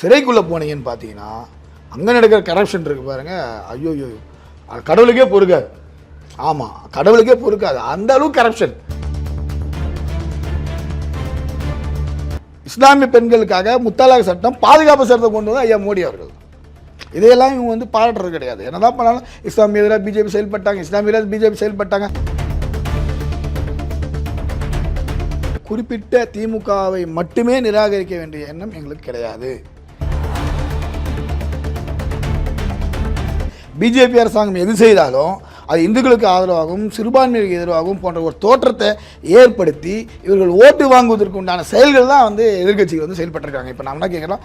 சிறைக்குள்ளே போனீங்கன்னு பார்த்தீங்கன்னா அங்கே நடக்கிற கரப்ஷன் இருக்குது பாருங்க. ஐயோ ஐயோ கடவுளுக்கே பொறுக்காது. ஆமாம் கடவுளுக்கே பொறுக்காது. அந்த அளவு கரப்ஷன் இஸ்லாமிய பெண்களுக்காக முத்தாலாக் சட்டம் பாதுகாப்பு சட்டத்தை கொண்டு வந்து ஐயா மோடி அவர்கள். இதையெல்லாம் இவங்க வந்து பாராட்டுறது கிடையாது. என்னதான் பண்ணாலும் இஸ்லாமிய எதிராக பிஜேபி செயல்பட்டாங்க இஸ்லாமிய எதிராக பிஜேபி செயல்பட்டாங்க. குறிப்பிட்ட திமுகவை மட்டுமே நிராகரிக்க வேண்டிய எண்ணம் எங்களுக்கு கிடையாது. பிஜேபி அரசாங்கம் எது செய்தாலும் அது இந்துக்களுக்கு ஆதரவாகவும் சிறுபான்மைக்கு எதிராகவும் போன்ற ஒரு தோற்றத்தை ஏற்படுத்தி இவர்கள் ஓட்டு வாங்குவதற்கு உண்டான செயல்கள் தான் வந்து எதிர்கட்சிகள் வந்து செயல்பட்டிருக்காங்க. இப்போ நம்ம என்ன கேட்குறோம்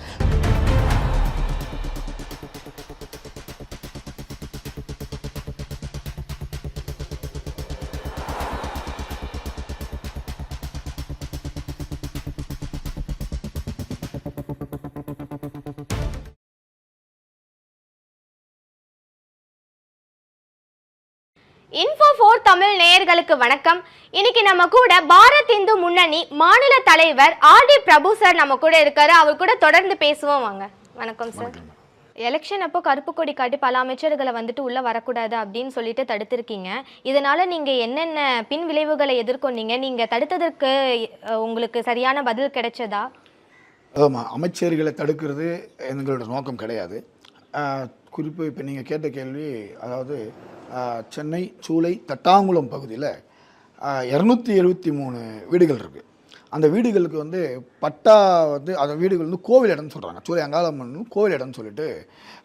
இன்ஃபோ ஃபோர் தமிழ் நேயர்களுக்கு வணக்கம். இன்னைக்கு நம்ம கூட பாரத் இந்து முன்னணி மாநில தலைவர் ஆர் டி பிரபு சார் நம்ம கூட இருக்காரு. அவர் கூட தொடர்ந்து பேசுவோம் வாங்க. வணக்கம் சார். எலெக்ஷன் அப்போ கருப்பு கொடி காட்டி பல அமைச்சர்களை வந்துட்டு உள்ள வரக்கூடாது அப்படின்னு சொல்லிட்டு தடுத்திருக்கீங்க. இதனால நீங்க என்னென்ன பின் விளைவுகளை எதிர்கொண்டீங்க? நீங்க தடுத்ததற்கு உங்களுக்கு சரியான பதில் கிடைச்சதா? ஆமாம் அமைச்சர்களை தடுக்கிறது எங்களோட நோக்கம் கிடையாது. குறிப்பு இப்போ நீங்கள் கேட்ட கேள்வி அதாவது சென்னை சூளை தட்டாங்குளம் பகுதியில் இரநூத்தி எழுபத்தி மூணு வீடுகள் இருக்குது அந்த வீடுகளுக்கு வந்து பட்டா வந்து அந்த வீடுகள் வந்து கோவில் இடம்னு சொல்கிறாங்க சூரிய அங்காளம்மன் கோவில் இடம்னு சொல்லிட்டு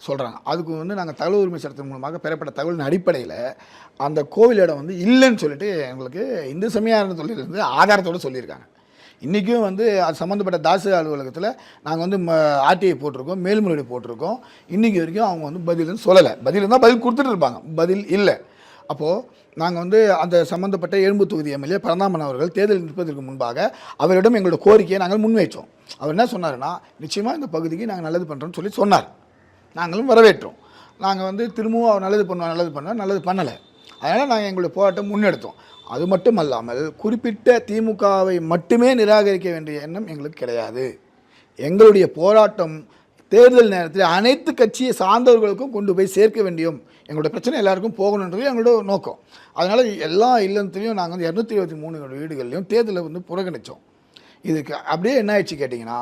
சொல்கிறாங்க அதுக்கு வந்து நாங்கள் தகவல் உரிமை சட்டத்தின் மூலமாக பெறப்பட்ட தகவலின் அடிப்படையில் அந்த கோவில் இடம் வந்து இல்லைன்னு சொல்லிட்டு எங்களுக்கு இந்து சமய அறநிலையத்துறையிலிருந்து ஆதாரத்தோடு சொல்லியிருக்காங்க. இன்றைக்கும் வந்து அது சம்மந்தப்பட்ட தாசு அலுவலகத்தில் நாங்கள் வந்து ஆர்டிஐ போட்டிருக்கோம் மேல்முறையீடு போட்டிருக்கோம். இன்றைக்கி வரைக்கும் அவங்க வந்து பதில்னு சொல்லலை. பதில் இருந்தால் பதில் கொடுத்துட்டு இருப்பாங்க. பதில் இல்லை. அப்போது நாங்கள் வந்து அந்த சம்மந்தப்பட்ட எழும்பு தொகுதி எம்எல்ஏ பரந்தாமன் அவர்கள் தேர்தல் நிற்பதற்கு முன்பாக அவரிடம் எங்களோட கோரிக்கையை நாங்கள் முன்வைச்சோம் அவர் என்ன சொன்னார்னா நிச்சயமாக இந்த பகுதிக்கு நாங்கள் நல்லது பண்ணுறோம்னு சொல்லி சொன்னார். நாங்களும் வரவேற்றோம். நாங்கள் வந்து திரும்பவும் அவர் நல்லது பண்ணுவோம் நல்லது பண்ணுவோம் நல்லது பண்ணலை. அதனால் நாங்கள் எங்களுடைய போராட்டம் முன்னெடுத்தோம். அது மட்டும் அல்லாமல் குறிப்பிட்ட திமுகவை மட்டுமே நிராகரிக்க வேண்டிய எண்ணம் எங்களுக்கு கிடையாது. எங்களுடைய போராட்டம் தேர்தல் நேரத்தில் அனைத்து கட்சியை சார்ந்தவர்களுக்கும் கொண்டு போய் சேர்க்க வேண்டியும் எங்களோட பிரச்சனை எல்லாருக்கும் போகணுன்றது எங்களோட நோக்கம். அதனால் எல்லா இல்லத்துலேயும் நாங்கள் வந்து இரநூத்தி இருபத்தி மூணு வீடுகள்லையும் தேர்தலை வந்து புறக்கணித்தோம் இதுக்கு அப்படியே என்ன ஆயிடுச்சு கேட்டிங்கன்னா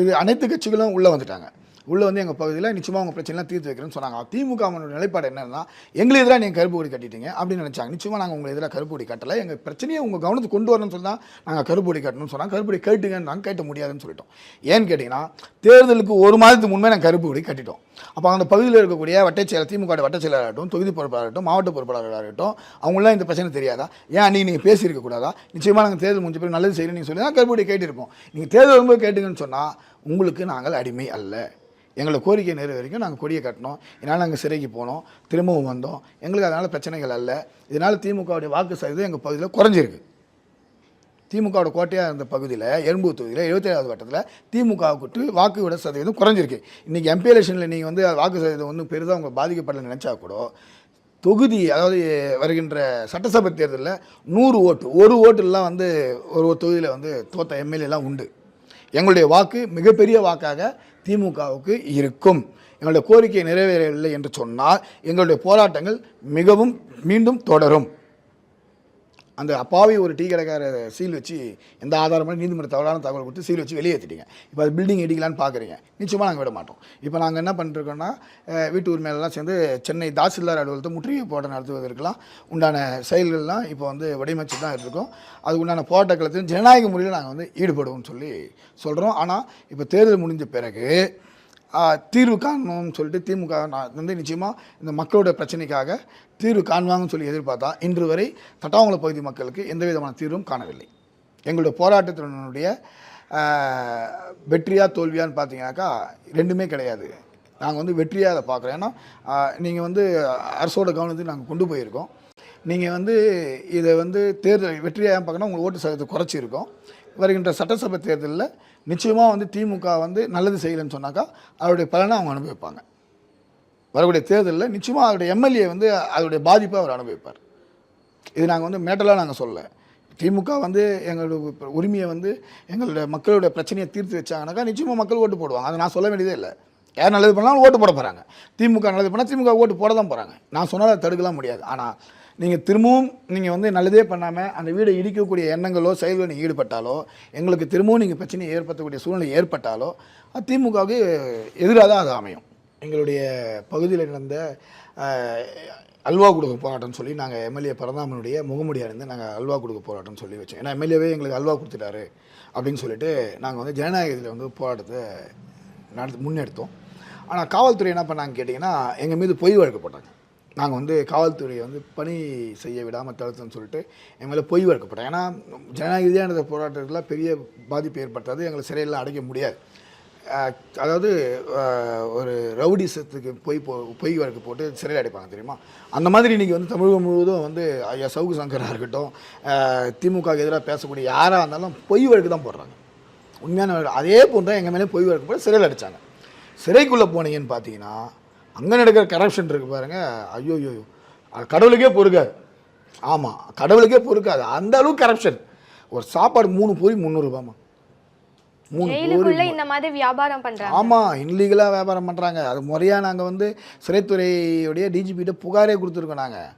இது அனைத்து கட்சிகளும் உள்ளே வந்துட்டாங்க. உள்ளே வந்து எங்கள் பகுதியில் நிச்சயமாக உங்கள் பிரச்சனைலாம் தீர்த்து வைக்கிறேன்னு சொன்னாங்க. திமுக நிலைப்பாடு என்னன்னா எங்களை எதிராக நீங்கள் கருப்பு கொடி கட்டிட்டீங்க அப்படின்னு நினச்சாங்க. நிச்சயமாக நாங்கள் உங்களை எதிராக கருப்பு கொடி கட்டலை. எங்கள் பிரச்சனையை உங்கள் கவனத்துக்கு கொண்டு வரணும்னு சொன்னால் நாங்கள் கருப்பு கொடி கட்டணும்னு சொன்னால் கருப்பு கொடி கேட்டுங்கன்னு நாங்கள் கேட்ட முடியாதுன்னு சொல்லிட்டோம். ஏன்னு கேட்டிங்கன்னா தேர்தலுக்கு ஒரு மாதத்துக்கு முன்பே நாங்கள் கருப்பு கொடி கட்டிட்டோம். அப்போ அந்த பகுதியில் இருக்கக்கூடிய வட்டச் செயலர் திமுக வட்டச்செயலராகட்டும் தொகுதி பொறுப்பாளராகட்டும் மாவட்ட பொறுப்பாளராகட்டும் அவங்களாம் இந்த பிரச்சனை தெரியாதா? ஏன் அன்றைக்கி நீங்கள் பேசியிருக்க கூடாதா? நிச்சயமாக நாங்கள் தேர்தல் முடிஞ்ச பிறகு நல்லது செய்யணும் நீங்கள் சொல்லி தான் கருப்பு கொடி கேட்டிருப்போம். நீங்கள் தேர்தல் வரும்போது கேட்டுங்கன்னு சொன்னால் உங்களுக்கு நாங்கள் அடிமை அல்ல. எங்களை கோரிக்கை நிறைவேறிக்கும். நாங்கள் கொடியை கட்டினோம். இதனால் நாங்கள் சிறைக்கு போனோம். திரும்பவும் வந்தோம். எங்களுக்கு அதனால் பிரச்சனைகள் அல்ல. இதனால் திமுகவுடைய வாக்கு சதவீதம் எங்கள் பகுதியில் குறைஞ்சிருக்கு. திமுகவோட கோட்டையாக இருந்த பகுதியில் எறும்பூர் தொகுதியில் எழுபத்தேழாவது வட்டத்தில் திமுகவுக்கு வாக்கு விட சதவீதம் குறைஞ்சிருக்கு. இன்றைக்கி எம்பி எலெக்ஷனில் நீங்கள் வந்து வாக்கு சதவீதம் ஒன்றும் பெரிதாக உங்கள் பாதிக்கப்படலை நினச்சா கூட தொகுதி அதாவது வருகின்ற சட்டசபை தேர்தலில் நூறு ஓட்டு ஒரு ஓட்டுலாம் வந்து ஒரு ஒரு தொகுதியில் வந்து தோத்த எம்எல்ஏலாம் உண்டு. எங்களுடைய வாக்கு மிகப்பெரிய வாக்காக திமுகவுக்கு இருக்கும். எங்களுடைய கோரிக்கை நிறைவேறவில்லை என்று சொன்னால் எங்களுடைய போராட்டங்கள் மிகவும் மீண்டும் தொடரும். அந்த அப்பாவி ஒரு டீ கடைக்கார சீல் வச்சு எந்த ஆதாரமும் நீதிமன்ற தவறான தகவல் கொடுத்து சீல் வச்சு வெளியேற்றிட்டீங்க இப்போ அது பில்டிங் இடிக்கலான்னு பார்க்குறீங்க நிச்சயமாக நாங்கள் விட மாட்டோம். இப்போ நாங்கள் என்ன பண்ணிருக்கோம்னா வீட்டு உரிமையிலலாம் சேர்ந்து சென்னை தாசில்தார் அலுவலகத்தை முற்றுகை போராட்டம் நடத்துவதற்கெல்லாம் உண்டான செயல்கள்லாம் இப்போ வந்து வடிவமைச்சு தான் இருக்கோம். அதுக்கு உண்டான போராட்டக்களத்தில் ஜனநாயக முறையில் நாங்கள் வந்து ஈடுபடுவோம்னு சொல்லி சொல்கிறோம் ஆனால் இப்போ தேர்தல் முடிஞ்ச பிறகு தீர்வு காணணும்னு சொல்லிட்டு திமுக நான் வந்து நிச்சயமாக இந்த மக்களோட பிரச்சனைக்காக தீர்வு காண்பாங்கன்னு சொல்லி எதிர்பார்த்தா இன்று வரை தட்டாங்குளம் பகுதி மக்களுக்கு எந்த விதமான தீர்வும் காணவில்லை. எங்களுடைய போராட்டத்தினுடைய வெற்றியா தோல்வியான்னு பார்த்தீங்கன்னாக்கா ரெண்டுமே கிடையாது. நாங்கள் வந்து வெற்றியாக அதை பார்க்குறோம் ஏன்னா நீங்கள் வந்து அரசோட கவனத்துக்கு நாங்கள் கொண்டு போயிருக்கோம். நீங்கள் வந்து இதை வந்து தேர்தல் வெற்றியாக பார்க்கணும் உங்களுக்கு ஓட்டு சதவீதத்தை குறைச்சிருக்கோம். வருகின்ற சட்டசபை தேர்தலில் நிச்சயமாக வந்து திமுக வந்து நல்லது செய்யலைன்னு சொன்னாக்கா அவருடைய பலனை அவங்க அனுபவிப்பாங்க. வரக்கூடிய தேர்தலில் நிச்சயமாக அவருடைய எம்எல்ஏ வந்து அதோடைய பாதிப்பை அவர் அனுபவிப்பார். இது நாங்கள் வந்து மேட்டலாக நாங்கள் சொல்லலை. திமுக வந்து எங்களோட உரிமையை வந்து எங்களுடைய மக்களுடைய பிரச்சனையை தீர்த்து வச்சாங்கனாக்கா நிச்சயமாக மக்கள் ஓட்டு போடுவாங்க. அதை நான் சொல்ல வேண்டியதே இல்லை. யார் நல்லது பண்ணாலும் ஓட்டு போட போகிறாங்க திமுக நல்லது பண்ணால் திமுக ஓட்டு போட தான் போகிறாங்க நான் சொன்னால் அதை தடுக்கலாம் முடியாது. ஆனால் நீங்கள் திரும்பவும் நீங்கள் வந்து நல்லதே பண்ணாமல் அந்த வீடை இடிக்கக்கூடிய எண்ணங்களோ செயல்களோ நீங்கள் ஈடுபட்டாலோ எங்களுக்கு திரும்பவும் நீங்கள் பிரச்சனையை ஏற்படுத்தக்கூடிய சூழ்நிலை ஏற்பட்டாலோ அது திமுகவுக்கு எதிராக தான் அது அமையும். எங்களுடைய பகுதியில் நடந்த அல்வா கொடுக்க போராட்டம்னு சொல்லி நாங்கள் எம்எல்ஏ பரந்தாமனுடைய முகமுடியாக இருந்து நாங்கள் அல்வா கொடுக்க போராட்டம்னு சொல்லி வச்சோம். ஏன்னா எம்எல்ஏவே எங்களுக்கு அல்வா கொடுத்துட்டாரு அப்படின்னு சொல்லிட்டு நாங்கள் வந்து ஜனநாயகத்தில் வந்து போராட்டத்தை நடத்து முன்னெடுத்தோம். ஆனால் காவல்துறை என்ன பண்ணாங்க கேட்டிங்கன்னா எங்கள் மீது பொய் வழக்கு போட்டாங்க. நாங்கள் வந்து காவல்துறையை வந்து பணி செய்ய விடாமல் தடுத்தோம்னு சொல்லிட்டு எங்கள் மேலே பொய் வழக்கு ஏன்னா ஜனநாயக ரீதியாக போராட்டத்தில் பெரிய பாதிப்பு ஏற்படுத்தாது எங்களை சிறையில் அடைக்க முடியாது. அதாவது ஒரு ரவுடிசத்துக்கு பொய் போ பொய் வழக்கு போட்டு சிறையில் அடைப்பாங்க தெரியுமா? அந்த மாதிரி இன்றைக்கி வந்து தமிழகம் முழுவதும் வந்து ஐயா சவுகு சங்கராக இருக்கட்டும் அஹ், திமுகவுக்கு எதிராக பேசக்கூடிய யாராக இருந்தாலும் பொய் வழக்கு தான் போடுறாங்க. உண்மையான அதே போன்று தான் எங்கள் மேலே பொய் வழக்கு போட்டு சிறையில் அடித்தாங்க சிறைக்குள்ளே போனீங்கன்னு பார்த்தீங்கன்னா அங்கே நடக்கிற கரப்ஷன் இருக்குது பாருங்கள் ஐயோ ஐயோ அது கடவுளுக்கே பொறுக்காது. ஆமாம் கடவுளுக்கே பொறுக்காது. அந்த அளவுக்கு கரப்ஷன் ஒரு சாப்பாடு மூணு பூரி முந்நூறுபாமா மூணு பூரி ஜெயிலுக்குள்ள இந்த மாதிரி வியாபாரம் பண்றாங்க. ஆமாம் இன்லீகலாக வியாபாரம் பண்ணுறாங்க அது முறையாக நாங்கள் வந்து சிறைத்துறையுடைய டிஜிபிகிட்ட புகாரே கொடுத்துருக்கோம் நாங்கள்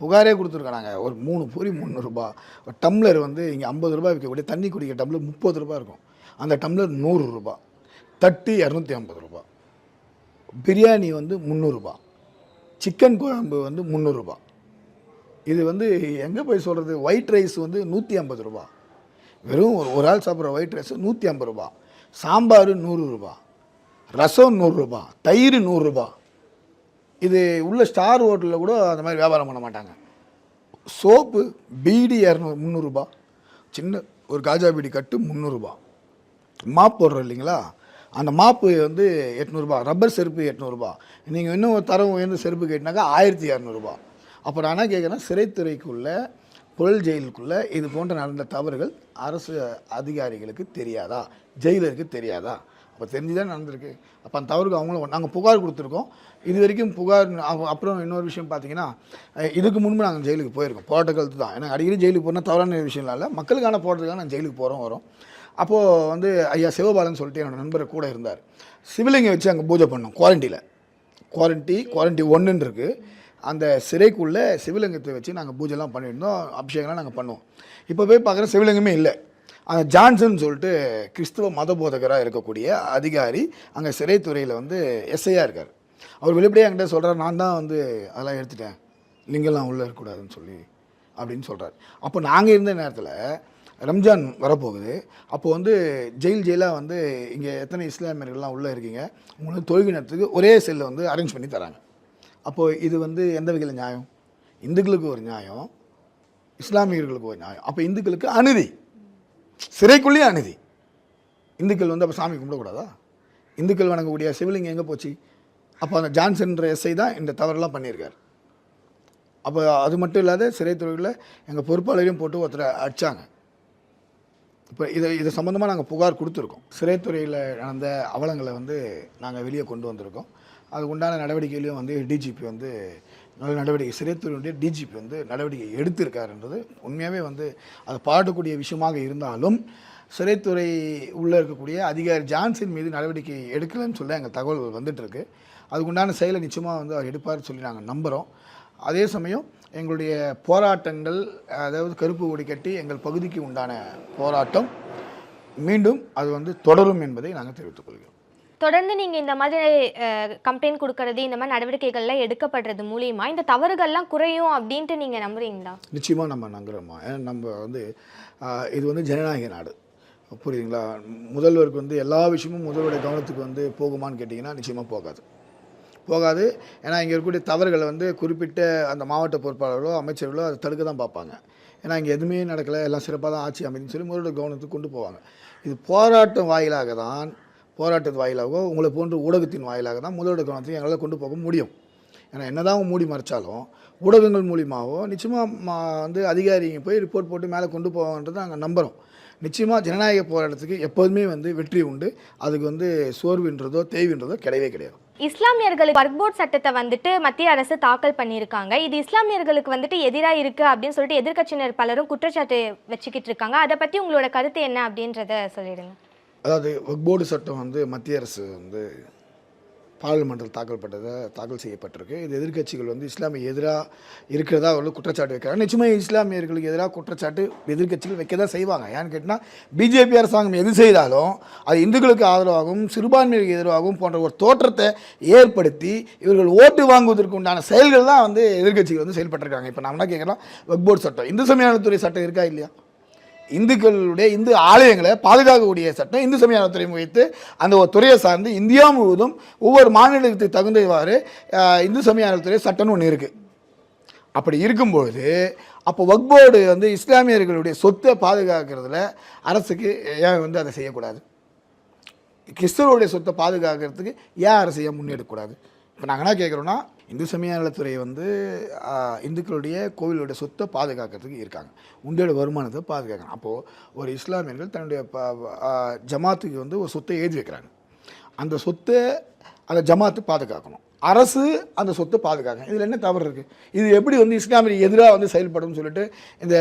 புகாரே கொடுத்துருக்கோம் நாங்கள் ஒரு மூணு பூரி முந்நூறுரூபா ஒரு டம்ளர் வந்து இங்கே ஐம்பது ரூபாய் விற்கக்கூடிய தண்ணி குடிக்கிற டம்ளர் முப்பது ரூபாய் இருக்கும். அந்த டம்ளர் நூறு ரூபாய் தட்டு இரநூத்தி ஐம்பது ரூபா. பிரியாணி வந்து முந்நூறுரூபா சிக்கன் குழம்பு வந்து முந்நூறுரூபா இது வந்து எங்கே போய் சொல்கிறது ஒயிட் ரைஸ் வந்து நூற்றி ஐம்பது ரூபா. வெறும் ஒரு ஆள் சாப்பிட்ற ஒயிட் ரைஸ் நூற்றி ஐம்பது ரூபா. சாம்பார் நூறுரூபா. ரசம் நூறுரூபா. தயிர் நூறுரூபா. இது உள்ள ஸ்டார் ஹோட்டலில் கூட அந்த மாதிரி வியாபாரம் பண்ண மாட்டாங்க. சோப்பு பீடி இரநூறு முந்நூறுரூபா சின்ன ஒரு காஜா பீடி கட்டு முந்நூறுரூபா மாப் போடுறோம் இல்லைங்களா? அந்த மாப்பு வந்து எட்நூறுபா ரப்பர் செருப்பு எட்நூறுபா. நீங்கள் இன்னும் ஒரு தரம் உயர்ந்த செருப்பு கேட்டினாக்கா ஆயிரத்தி இரநூறுபா அப்போ நான் என்ன கேட்குறேன் சிறைத்துறைக்குள்ளே புழல் ஜெயிலுக்குள்ளே இது போன்ற நடந்த தவறுகள் அரசு அதிகாரிகளுக்கு தெரியாதா? ஜெயிலருக்கு தெரியாதா? அப்போ தெரிஞ்சுதான் நடந்திருக்கு. அப்போ அந்த தவறுக்கு அவங்களும் நாங்கள் புகார் கொடுத்துருக்கோம். இது வரைக்கும் புகார் அப்புறம் இன்னொரு விஷயம் பார்த்தீங்கன்னா இதுக்கு முன்பு நாங்கள் ஜெயிலுக்கு போயிருக்கோம். போராட்ட கழுத்து தான். ஏன்னா அடிக்கடி ஜெயிலுக்கு போனால் தவறான விஷயம் இல்லை. மக்களுக்கான போராட்டத்துக்காக நாங்கள் ஜெயிலுக்கு போகிறோம் வரோம். அப்போது வந்து ஐயா சிவபாலன் சொல்லிட்டு என்னோட நண்பர் கூட இருந்தார். சிவலிங்கம் வச்சு அங்கே பூஜை பண்ணோம் குவாரண்டியில் குவாரண்டி குவாரண்டி ஒன்றுன்னு இருக்குது அந்த சிறைக்குள்ளே சிவலிங்கத்தை வச்சு நாங்கள் பூஜைலாம் பண்ணியிருந்தோம் அபிஷேகம்லாம் நாங்கள் பண்ணுவோம். இப்போ போய் பார்க்குற சிவலிங்கமே இல்லை. அந்த ஜான்சன் சொல்லிட்டு கிறிஸ்துவ மத போதகராக இருக்கக்கூடிய அதிகாரி அங்கே சிறைத்துறையில் வந்து எஸ்ஐயாக இருக்கார். அவர் வெளிப்படையாக என்கிட்ட சொல்கிறார் நான் தான் வந்து அதெல்லாம் எடுத்துட்டேன். நீங்கள்லாம் உள்ளே இருக்கக்கூடாதுன்னு சொல்லி அப்படின்னு சொல்கிறார் அப்போ நாங்கள் இருந்த நேரத்தில் ரம்ஜான் வரப்போகுது. அப்போது வந்து ஜெயில் ஜெயிலாக வந்து இங்கே எத்தனை இஸ்லாமியர்கள்லாம் உள்ளே இருக்கீங்க? உங்களுக்கு தொழுகினத்துக்கு ஒரே செல்லை வந்து அரேஞ்ச் பண்ணி தராங்க. அப்போது இது வந்து எந்த வகையில் நியாயம்? இந்துக்களுக்கு ஒரு நியாயம் இஸ்லாமியர்களுக்கு ஒரு நியாயம். அப்போ இந்துக்களுக்கு அநீதி. சிறைக்குள்ளேயே அநீதி. இந்துக்கள் வந்து அப்போ சாமி கும்பிடக்கூடாதா இந்துக்கள் வணங்கக்கூடிய சிவலிங்கம் எங்கே போச்சு? அப்போ அந்த ஜான்சன்ற எஸ்ஐ தான் இந்த தவறெல்லாம் பண்ணியிருக்கார். அப்போ அது மட்டும் இல்லாத சிறைத்துறையில் எங்கள் பொறுப்பாளரையும் போட்டு ஒருத்தரை அடிச்சாங்க. இப்போ இதை இது சம்மந்தமாக நாங்கள் புகார் கொடுத்துருக்கோம். சிறைத்துறையில் நடந்த அவலங்களை வந்து நாங்கள் வெளியே கொண்டு வந்திருக்கோம். அதுக்கு உண்டான நடவடிக்கையிலையும் வந்து டிஜிபி வந்து நல்ல நடவடிக்கை சிறைத்துறையுடைய டிஜிபி வந்து நடவடிக்கை எடுத்திருக்காருன்றது உண்மையாகவே வந்து அது பாடக்கூடிய விஷயமாக இருந்தாலும் சிறைத்துறை உள்ளே இருக்கக்கூடிய அதிகாரி ஜான்சன் மீது நடவடிக்கை எடுக்கலைன்னு சொல்லி எங்கள் தகவல்கள் வந்துட்டுருக்கு அதுக்குண்டான செயலை நிச்சயமாக வந்து அவர் எடுப்பார்னு சொல்லி நாங்கள் நம்புகிறோம் அதே சமயம் எங்களுடைய போராட்டங்கள் அதாவது கருப்பு கொடி கட்டி எங்கள் பகுதிக்கு உண்டான போராட்டம் மீண்டும் அது வந்து தொடரும் என்பதை நாங்கள் தெரிவித்துக் கொள்கிறோம். தொடர்ந்து நீங்க இந்த மாதிரி கம்ப்ளைண்ட் கொடுக்கறது இந்த மாதிரி நடவடிக்கைகள்லாம் எடுக்கப்படுறது மூலியமா இந்த தவறுகள்லாம் குறையும் அப்படின்ட்டு நீங்க நம்புறீங்களா? நிச்சயமாக நம்ம நம்புகிறோமா ஏன்னா நம்ம வந்து இது வந்து ஜனநாயக நாடு. புரியுதுங்களா? முதல்வருக்கு வந்து எல்லா விஷயமும் முதல்வருடைய கவனத்துக்கு வந்து போகுமான்னு கேட்டிங்கன்னா நிச்சயமாக போகாது. போகாது. ஏன்னா இங்கே இருக்கக்கூடிய தவறுகளை வந்து குறிப்பிட்ட அந்த மாவட்ட பொறுப்பாளர்களோ அமைச்சர்களோ அதை தடுக்க தான் பார்ப்பாங்க. ஏன்னா இங்கே எதுவுமே நடக்கலை. எல்லாம் சிறப்பாக தான் ஆட்சி அமைதின்னு சொல்லி முதலோட கவனத்துக்கு கொண்டு போவாங்க. இது போராட்டம் வாயிலாக தான் போராட்டத்து வாயிலாகவோ உங்களை போன்ற ஊடகத்தின் வாயிலாக தான் முதலோட கவனத்தை எங்களால் கொண்டு போக முடியும். ஏன்னா என்னதான் மூடி மறைச்சாலும் ஊடகங்கள் மூலியமாகவோ நிச்சயமாக மா வந்து அதிகாரிங்க போய் ரிப்போர்ட் போட்டு மேலே கொண்டு போவாங்கன்றதை நாங்கள் நம்புகிறோம் நிச்சயமாக ஜனநாயக போராட்டத்துக்கு எப்போதுமே வந்து வெற்றி உண்டு. அதுக்கு வந்து சோர்வுன்றதோ தேய்வுன்றதோ கிடையவே கிடையாது. இஸ்லாமியர்களுக்கு ஒர்க் போர்ட் சட்டத்தை வந்துட்டு மத்திய அரசு தாக்கல் பண்ணியிருக்காங்க. இது இஸ்லாமியர்களுக்கு வந்துட்டு எதிராக இருக்கு அப்படின்னு சொல்லிட்டு எதிர்க்கட்சியினர் பலரும் குற்றச்சாட்டு வச்சுக்கிட்டு இருக்காங்க. அதை பற்றி உங்களோட கருத்து என்ன அப்படின்றத சொல்லிடுங்க. அதாவது வக்போர்டு சட்டம் வந்து மத்திய அரசு வந்து பாராளுமன்றத்தில் தாக்கல் பண்ணதை தாக்கல் செய்யப்பட்டிருக்கு. இது எதிர்க்கட்சிகள் வந்து இஸ்லாமிய எதிராக இருக்கிறதா வந்து குற்றச்சாட்டு வைக்கிறாங்க. நிச்சயமாக இஸ்லாமியர்களுக்கு எதிராக குற்றச்சாட்டு எதிர்க்கட்சிகள் வைக்க தான் செய்வாங்க. ஏன்னு கேட்டால் பிஜேபி அரசாங்கம் எது செய்தாலும் அது இந்துக்களுக்கு ஆதரவாகவும் சிறுபான்மையிற்கு எதிராகவும் போன்ற ஒரு தோற்றத்தை ஏற்படுத்தி இவர்கள் ஓட்டு வாங்குவதற்கு உண்டான செயல்கள் தான் வந்து எதிர்க்கட்சிகள் வந்து செயல்பட்டிருக்காங்க. இப்போ நான் என்ன கேட்குறோம் வக்போர்ட் சட்டம். இந்து சமயத்துறை சட்டம் இருக்கா இல்லையா? இந்துக்களுடைய இந்து ஆலயங்களை பாதுகாக்கக்கூடிய சட்டம் இந்து சமயத்துறை துறை வைத்து அந்த ஒரு துறையை சார்ந்து இந்தியா முழுவதும் ஒவ்வொரு மாநிலத்துக்கு தகுந்தவாறு இந்து சமயத்துறை சட்டம்னு ஒன்று இருக்குது அப்படி இருக்கும்பொழுது அப்போ வக்போர்டு வந்து இஸ்லாமியர்களுடைய சொத்தை பாதுகாக்கிறதுல அரசுக்கு ஏன் வந்து அதை செய்யக்கூடாது? கிறிஸ்தவருடைய சொத்தை பாதுகாக்கிறதுக்கு ஏன் அரசு ஏன் முன்னெடுக்கக்கூடாது? இப்போ நாங்கள் என்ன கேட்குறோன்னா இந்து சமய நலத்துறை வந்து இந்துக்களுடைய கோவிலுடைய சொத்தை பாதுகாக்கிறதுக்கு இருக்காங்க. உண்டியோட வருமானத்தை பாதுகாக்கணும். அப்போது ஒரு இஸ்லாமியர்கள் தன்னுடைய ஜமாத்துக்கு வந்து ஒரு சொத்தை எழுதி வைக்கிறாங்க. அந்த சொத்தை அதை ஜமாத்து பாதுகாக்கணும். அரசு அந்த சொத்தை பாதுகாக்க இதில் என்ன தவறு இருக்குது இது எப்படி வந்து இஸ்லாமிய எதிராக வந்து செயல்படும் சொல்லிட்டு இந்த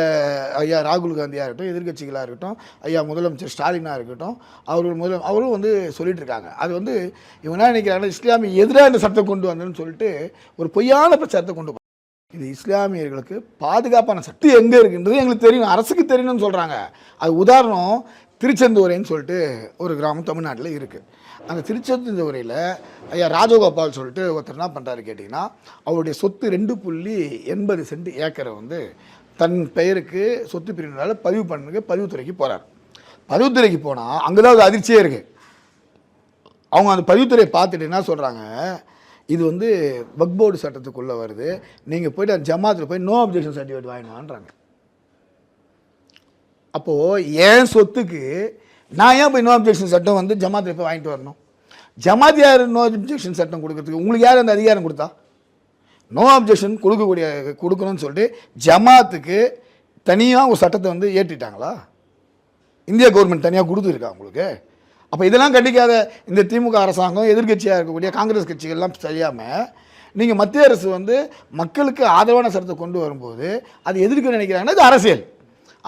ஐயா ராகுல் காந்தியாக இருக்கட்டும் எதிர்க்கட்சிகளாக இருக்கட்டும் ஐயா முதலமைச்சர் ஸ்டாலினாக இருக்கட்டும் அவர்கள் முதல் அவரும் வந்து சொல்லிட்டு இருக்காங்க. அது வந்து இவங்க என்ன நினைக்கிறாங்கன்னா இஸ்லாமிய எதிராக இந்த சட்டத்தை கொண்டு வந்தேன்னு சொல்லிட்டு ஒரு பொய்யான பிரச்சாரத்தை கொண்டு இது இஸ்லாமியர்களுக்கு பாதுகாப்பான சக்தி எங்கே இருக்குன்றது எங்களுக்கு தெரியும் அரசுக்கு தெரியணும்னு சொல்கிறாங்க அது உதாரணம் திருச்செந்தூரைன்னு சொல்லிட்டு ஒரு கிராமம் தமிழ்நாட்டில் இருக்குது அந்த திருச்செந்தூரையில் ஐயா ராஜகோபால் சொல்லிட்டு ஒருத்தர் என்ன பண்ணுறாரு கேட்டிங்கன்னா அவருடைய சொத்து ரெண்டு புள்ளி எண்பது சென்ட் ஏக்கரை வந்து தன் பெயருக்கு சொத்து பிரிவினால் பதிவு பண்ணுங்க பதிவுத்துறைக்கு போகிறார் பதிவுத்துறைக்கு போனால் அங்கே தான் அது அதிர்ச்சியே இருக்குது அவங்க அந்த பதிவுத்துறையை பார்த்துட்டு என்ன சொல்கிறாங்க இது வந்து வக்போர்டு சட்டத்துக்குள்ளே வருது நீங்கள் போயிட்டு அந்த ஜமாத்தில் போய் நோ அப்ஜெக்ஷன் சர்டிஃபிகேட் வாங்கினான்றாங்க அப்போது என் சொத்துக்கு நான் ஏன் போய் நோ அப்ஜெக்ஷன் சட்டம் வந்து ஜமாத்தில் போய் வாங்கிட்டு வரணும்? ஜமாத் யார் நோ அப்ஜெக்ஷன் சட்டம் கொடுக்கறதுக்கு உங்களுக்கு யார் அந்த அதிகாரம் கொடுத்தா? நோ அப்ஜெக்ஷன் கொடுக்கக்கூடிய கொடுக்கணும்னு சொல்லிட்டு ஜமாத்துக்கு தனியாக ஒரு சட்டத்தை வந்து ஏற்றிட்டாங்களா? இந்திய கவர்மெண்ட் தனியாக கொடுத்துருக்கா உங்களுக்கு? அப்போ இதெல்லாம் கண்டிக்காத இந்த திமுக அரசாங்கம் எதிர்க்கட்சியாக இருக்கக்கூடிய காங்கிரஸ் கட்சிகள்லாம் செய்யாமல் நீங்கள் மத்திய அரசு வந்து மக்களுக்கு ஆதரவான சட்டத்தை கொண்டு வரும்போது அது எதிர்க்க நினைக்கிறாங்கன்னா அது அரசியல்.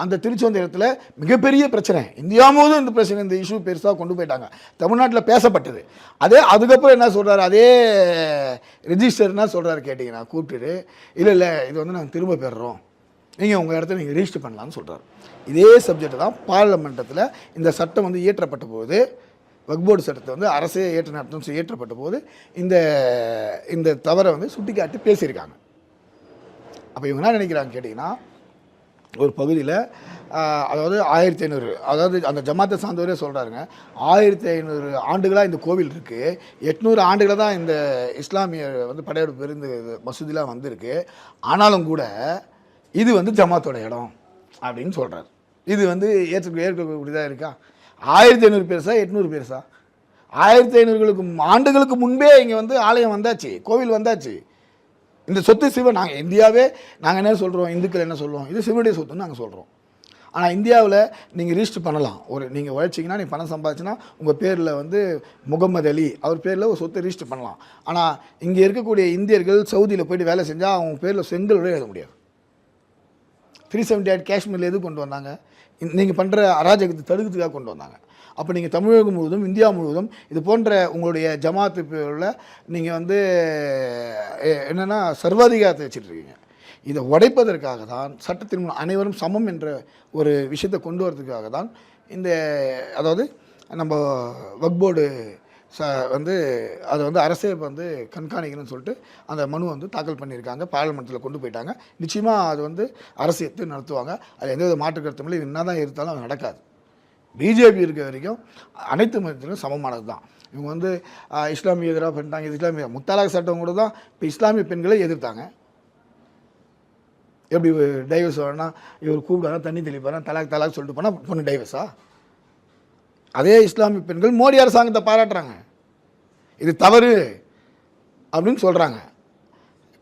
அந்த திருச்செந்தூரத்தில் மிகப்பெரிய பிரச்சனை. இந்தியா முழுவதும் இந்த பிரச்சனை இந்த இஷ்யூ பெருசாக கொண்டு போயிட்டாங்க. தமிழ்நாட்டில் பேசப்பட்டது. அதே அதுக்கப்புறம் என்ன சொல்கிறாரு அதே ரிஜிஸ்டர் என்ன சொல்கிறாரு கேட்டிங்கன்னா கூப்பிட்டுட்டு இல்லை இல்லை இது வந்து நாங்கள் திரும்ப பெறுறோம். நீங்கள் உங்கள் இடத்துல நீங்கள் ரிஜிஸ்டர் பண்ணலாம்னு சொல்கிறார் இதே சப்ஜெக்ட் தான் பார்லமெண்டத்தில் இந்த சட்டம் வந்து இயற்றப்பட்ட போது வக்போர்டு சட்டத்தை வந்து அரசே ஏற்ற நடத்தும் ஏற்றப்பட்ட இயற்றப்பட்ட போது இந்த இந்த தவறை வந்து சுட்டிக்காட்டி பேசியிருக்காங்க. அப்போ இவங்க என்ன நினைக்கிறாங்க கேட்டிங்கன்னா ஒரு பகுதியில் அதாவது ஆயிரத்தி ஐநூறு. அதாவது அந்த ஜமாத்தை சார்ந்தவரே சொல்கிறாருங்க ஆயிரத்தி ஐநூறு ஆண்டுகளாக இந்த கோவில் இருக்குது எட்நூறு ஆண்டுகளாக தான் இந்த இஸ்லாமிய வந்து படையெடுப்பு இருந்து மசூதிலாம் வந்திருக்கு. ஆனாலும் கூட இது வந்து ஜமாத்தோட இடம் அப்படின்னு சொல்கிறார் இது வந்து ஏற்று ஏற்கக்கூடியதாக இருக்கா? ஆயிரத்தி ஐநூறு பெருசா எட்நூறு பெருசா? ஆயிரத்தி ஐநூறுகளுக்கு ஆண்டுகளுக்கு முன்பே இங்கே வந்து ஆலயம் வந்தாச்சு. கோவில் வந்தாச்சு. இந்த சொத்து சிவன் நாங்கள் இந்தியாவே நாங்கள் என்ன சொல்கிறோம் இந்துக்கள் என்ன சொல்லுவோம் இது சிவனுடைய சொத்துன்னு நாங்கள் சொல்கிறோம் ஆனால் இந்தியாவில் நீங்கள் ரிஜிஸ்டர் பண்ணலாம். ஒரு நீங்கள் உழைச்சிங்கன்னா நீங்கள் பணம் சம்பாதிச்சுன்னா உங்கள் பேரில் வந்து முகமது அலி அவர் பேரில் ஒரு சொத்தை ரிஜிஸ்டர் பண்ணலாம். ஆனால் இங்கே இருக்கக்கூடிய இந்தியர்கள் சவுதியில் போயிட்டு வேலை செஞ்சால் அவங்க பேரில் செங்கல் எழுத முடியாது. த்ரீ செவன்டி எயிட் காஷ்மீரில் எது கொண்டு வந்தாங்க? நீங்கள் பண்ணுற அராஜகத்தை தடுக்கிறதுக்காக கொண்டு வந்தாங்க. அப்போ நீங்கள் தமிழகம் முழுவதும் இந்தியா முழுவதும் இது போன்ற உங்களுடைய ஜமாத்து உள்ள நீங்கள் வந்து எ- சர்வாதிகாரத்தை வச்சுட்ருக்கீங்க. இதை உடைப்பதற்காக தான் சட்டத்தின் மூலம் அனைவரும் சமம் என்ற ஒரு விஷயத்தை கொண்டு வரதுக்காக தான் இந்த அதாவது நம்ம வக்போர்டு ச வந்து அதை வந்து அரசே வந்து கண்காணிக்கணும்னு சொல்லிட்டு அந்த மனு வந்து தாக்கல் பண்ணியிருக்காங்க. பாராளுமன்றத்தில் கொண்டு போயிட்டாங்க. நிச்சயமாக அது வந்து அரசு எடுத்து நடத்துவாங்க. அது எந்தவித மாற்று கருத்தும் இல்லை. இது என்ன தான் இருந்தாலும் அது நடக்காது. பிஜேபி இருக்க வரைக்கும் அனைத்து மதத்திலும் சமமானது தான். இவங்க வந்து இஸ்லாமிய எதிராக பண்ணிட்டாங்க இது இஸ்லாமிய முத்தலாக சட்டம் கூட தான் இப்போ இஸ்லாமிய பெண்களை எதிர்த்தாங்க. எப்படி டைவர்ஸ் வேணா இவர் கூப்பிடாரா தண்ணி தெளிப்பாரா தலாக் தலாக் சொல்லிட்டு போனால் பொண்ணு டைவர்ஸா அதே இஸ்லாமிய பெண்கள் மோடி அரசாங்கத்தை பாராட்டுறாங்க. இது தவறு அப்படின்னு சொல்கிறாங்க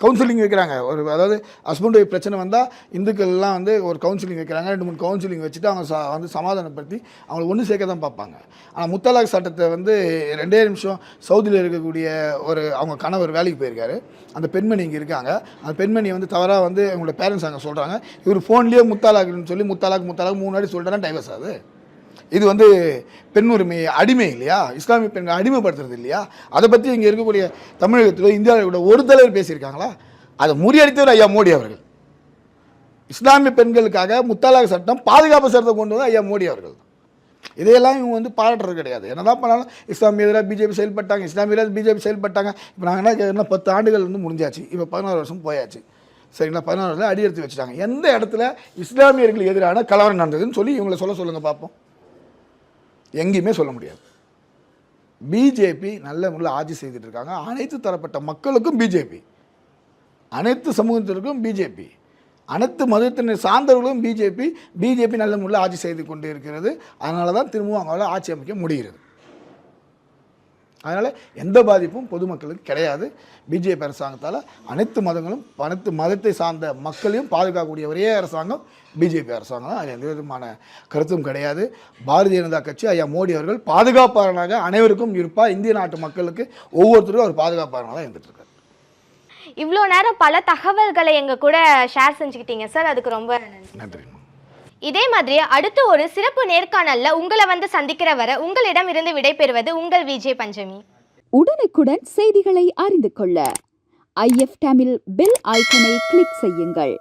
கவுன்சிலிங் வைக்கிறாங்க. ஒரு அதாவது ஹஸ்பண்ட் ஒய்ஃப் பிரச்சனை வந்தால் இந்துக்கள்லாம் வந்து ஒரு கவுன்சிலிங் வைக்கிறாங்க. ரெண்டு மூணு கவுன்சிலிங் வச்சுட்டு அவங்க ச வந்து சமாதானப்படுத்தி அவங்களை ஒன்று சேர்க்க தான் பார்ப்பாங்க. ஆனால் முத்தலாக் சட்டத்தை வந்து ரெண்டே நிமிஷம் சவுதியில் இருக்கக்கூடிய ஒரு அவங்க கணவர் வேலைக்கு போயிருக்காரு. அந்த பெண்மணி இங்கே இருக்காங்க. அந்த பெண்மணி வந்து தவறாக வந்து அவங்களோட பேரண்ட்ஸ் அங்கே சொல்கிறாங்க இவர் ஃபோன்லேயே முத்தாலாக்குன்னு சொல்லி முத்தாலாக் முத்தாலாக் மூணு நாடி சொல்கிறேன்னா டைவர்ஸ் ஆகுது. இது வந்து பெண் உரிமை அடிமை இல்லையா? இஸ்லாமிய பெண்கள் அடிமைப்படுத்துறது இல்லையா? அதை பற்றி இங்கே இருக்கக்கூடிய தமிழகத்தில் இந்தியாவில் கூட ஒரு தலைவர் பேசியிருக்காங்களா? அதை முறியடித்தவர் ஐயா மோடி அவர்கள். இஸ்லாமிய பெண்களுக்காக முத்தாலாக் சட்டம் பாதுகாப்பு சட்டத்தை கொண்டு வந்து ஐயா மோடி அவர்கள். இதையெல்லாம் இவங்க வந்து பாராட்டுறது கிடையாது. என்னதான் பண்ணாலும் இஸ்லாமிய எதிராக பிஜேபி செயல்பட்டாங்க இஸ்லாமிய எதிராக பிஜேபி செயல்பட்டாங்க. இப்போ நாங்கள் என்ன பத்து ஆண்டுகள் வந்து முடிஞ்சாச்சு. இப்போ பதினாறு வருஷம் போயாச்சு. சரிங்களா? பதினாறு வருஷம் அடியெடுத்து வச்சுட்டாங்க. எந்த இடத்துல இஸ்லாமியர்களுக்கு எதிரான கலவரம் நடந்ததுன்னு சொல்லி இவங்களை சொல்ல சொல்லுங்கள் பார்ப்போம் எங்கேயுமே சொல்ல முடியாது. பிஜேபி நல்ல முறையில் ஆட்சி செய்துட்டு இருக்காங்க அனைத்து தரப்பட்ட மக்களுக்கும் பிஜேபி அனைத்து சமூகத்திற்கும் பிஜேபி அனைத்து மதத்தினர் சார்ந்தவர்களும் பிஜேபி பிஜேபி நல்ல முறையில் ஆட்சி செய்து கொண்டு இருக்கிறது அதனால தான் திரும்பவும் அவங்களால ஆட்சி அமைக்க முடிகிறது. அதனால் எந்த பாதிப்பும் பொதுமக்களுக்கு கிடையாது. பிஜேபி அரசாங்கத்தால் அனைத்து மதங்களும் அனைத்து மதத்தை சார்ந்த மக்களையும் பாதுகாக்கக்கூடிய ஒரே அரசாங்கம் பிஜேபி அரசாங்கம் தான். அது எந்த விதமான கருத்தும் கிடையாது. பாரதிய ஜனதா கட்சி ஐயா மோடி அவர்கள் பாதுகாப்பாளராக அனைவருக்கும் இருப்பார் இந்திய நாட்டு மக்களுக்கு ஒவ்வொருத்தருக்கும் அவர் பாதுகாப்பாளராக தான் இருந்துட்டு இருக்காரு இவ்வளோ நேரம் பல தகவல்களை எங்க கூட ஷேர் செஞ்சுக்கிட்டீங்க. சார் அதுக்கு ரொம்ப நன்றி. இதே மாதிரி அடுத்து ஒரு சிறப்பு நேர்காணல்ல உங்களை வந்து சந்திக்கிற வர உங்களிடம் இருந்து விடைபெறுவது உங்கள் விஜய் பஞ்சமி. உடனுக்குடன் செய்திகளை அறிந்து கொள்ள ஐஎஃப் தமிழ் பெல் ஐக்கனை கிளிக் செய்யுங்கள்.